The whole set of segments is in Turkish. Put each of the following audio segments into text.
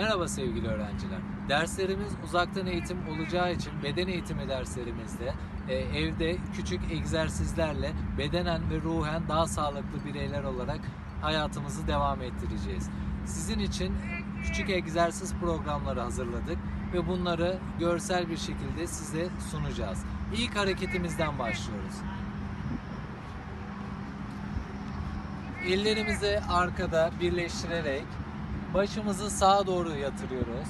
Merhaba sevgili öğrenciler. Derslerimiz uzaktan eğitim olacağı için beden eğitimi derslerimizde e, evde küçük egzersizlerle bedenen ve ruhen daha sağlıklı bireyler olarak hayatımızı devam ettireceğiz. Sizin için küçük egzersiz programları hazırladık ve bunları görsel bir şekilde size sunacağız. İlk hareketimizden başlıyoruz. Ellerimizi arkada birleştirerek başımızı sağa doğru yatırıyoruz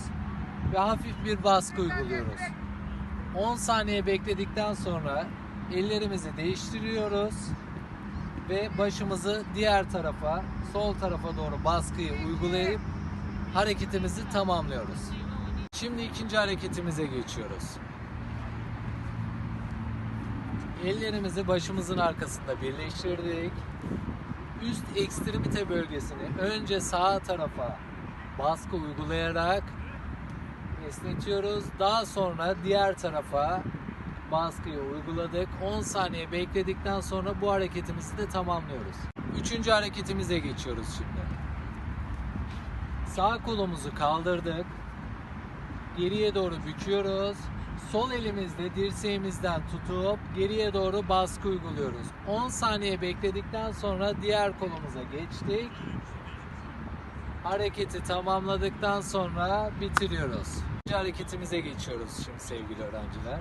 ve hafif bir baskı uyguluyoruz. 10 saniye bekledikten sonra ellerimizi değiştiriyoruz ve başımızı diğer tarafa, sol tarafa doğru baskıyı uygulayıp hareketimizi tamamlıyoruz. Şimdi ikinci hareketimize geçiyoruz. Ellerimizi başımızın arkasında birleştirdik. Üst ekstremite bölgesini önce sağ tarafa baskı uygulayarak esnetiyoruz. Daha sonra diğer tarafa baskıyı uyguladık. 10 saniye bekledikten sonra bu hareketimizi de tamamlıyoruz. Üçüncü hareketimize geçiyoruz şimdi. Sağ kolumuzu kaldırdık. Geriye doğru büküyoruz. Sol elimizle dirseğimizden tutup geriye doğru baskı uyguluyoruz. 10 saniye bekledikten sonra diğer kolumuza geçtik. Hareketi tamamladıktan sonra bitiriyoruz. İkinci hareketimize geçiyoruz şimdi sevgili öğrenciler.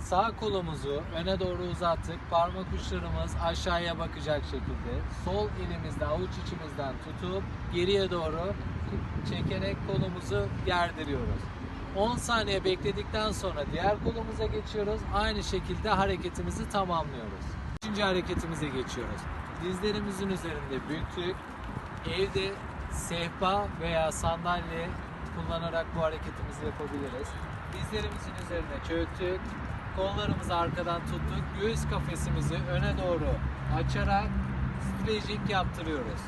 Sağ kolumuzu öne doğru uzattık. Parmak uçlarımız aşağıya bakacak şekilde. Sol elimizle avuç içimizden tutup geriye doğru çekerek kolumuzu gerdiriyoruz. 10 saniye bekledikten sonra diğer kolumuza geçiyoruz. Aynı şekilde hareketimizi tamamlıyoruz. Üçüncü hareketimize geçiyoruz. Dizlerimizin üzerinde büktük. Evde sehpa veya sandalye kullanarak bu hareketimizi yapabiliriz. Dizlerimizin üzerine çöktük. Kollarımızı arkadan tuttuk. Göğüs kafesimizi öne doğru açarak stretching yaptırıyoruz.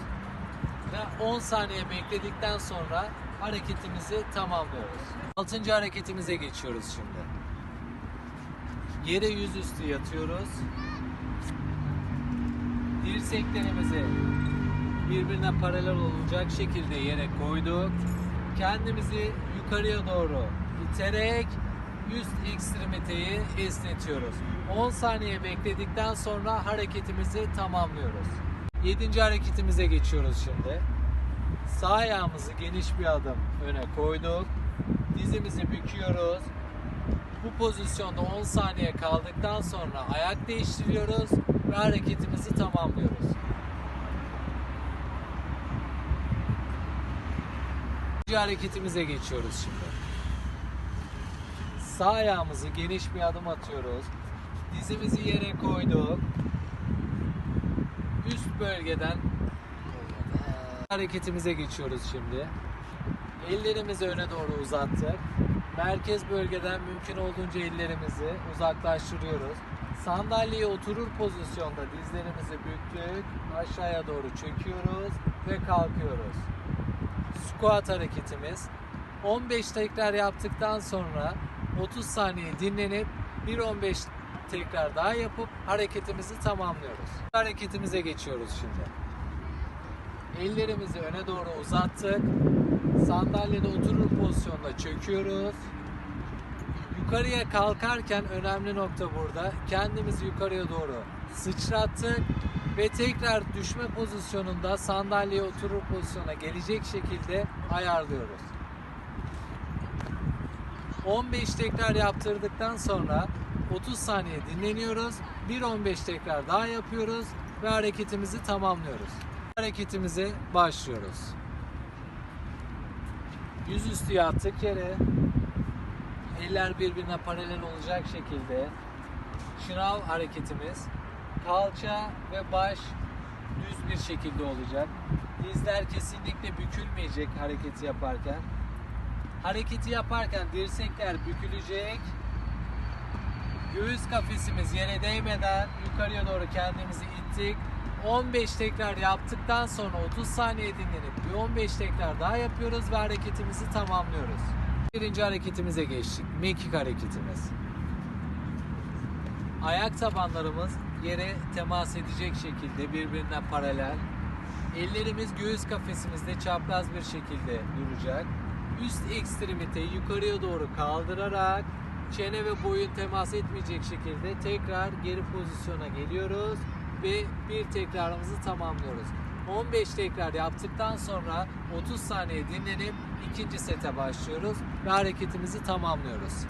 Ve 10 saniye bekledikten sonra hareketimizi tamamlıyoruz. Altıncı hareketimize geçiyoruz şimdi. Yere yüzüstü yatıyoruz. Dirseklerimizi birbirine paralel olacak şekilde yere koyduk. Kendimizi yukarıya doğru iterek üst ekstremiteyi esnetiyoruz. 10 saniye bekledikten sonra hareketimizi tamamlıyoruz. 7. hareketimize geçiyoruz şimdi. Sağ ayağımızı geniş bir adım öne koyduk. Dizimizi büküyoruz. Bu pozisyonda 10 saniye kaldıktan sonra ayak değiştiriyoruz ve hareketimizi tamamlıyoruz. Hareketimize geçiyoruz şimdi. Sağ ayağımızı geniş bir adım atıyoruz. Dizimizi yere koyduk. Üst bölgeden hareketimize geçiyoruz şimdi. Ellerimizi öne doğru uzattık. Merkez bölgeden mümkün olduğunca ellerimizi uzaklaştırıyoruz. Sandalyeye oturur pozisyonda dizlerimizi büktük. Aşağıya doğru çöküyoruz ve kalkıyoruz. Squat hareketimiz. 15 tekrar yaptıktan sonra 30 saniye dinlenip 1-15 tekrar daha yapıp hareketimizi tamamlıyoruz. Hareketimize geçiyoruz şimdi. Ellerimizi öne doğru uzattık. Sandalyede oturur pozisyonda çöküyoruz. Yukarıya kalkarken önemli nokta burada. Kendimizi yukarıya doğru sıçrattık ve tekrar düşme pozisyonunda sandalyeye oturur pozisyona gelecek şekilde ayarlıyoruz. 15 tekrar yaptırdıktan sonra 30 saniye dinleniyoruz. 1-15 tekrar daha yapıyoruz ve hareketimizi tamamlıyoruz. Hareketimize başlıyoruz. Yüzüstü yattık yere. Eller birbirine paralel olacak şekilde şınav hareketimiz kalça ve baş düz bir şekilde olacak. Dizler kesinlikle bükülmeyecek hareketi yaparken. Hareketi yaparken dirsekler bükülecek. Göğüs kafesimiz yere değmeden yukarıya doğru kendimizi ittik. 15 tekrar yaptıktan sonra 30 saniye dinlenip bir 15 tekrar daha yapıyoruz ve hareketimizi tamamlıyoruz. Birinci hareketimize geçtik. Mekik hareketimiz. Ayak tabanlarımız yere temas edecek şekilde birbirine paralel. Ellerimiz göğüs kafesimizde çapraz bir şekilde duracak. Üst ekstremiteyi yukarıya doğru kaldırarak çene ve boyun temas etmeyecek şekilde tekrar geri pozisyona geliyoruz ve bir tekrarımızı tamamlıyoruz. 15 tekrar yaptıktan sonra 30 saniye dinlenip ikinci sete başlıyoruz ve hareketimizi tamamlıyoruz.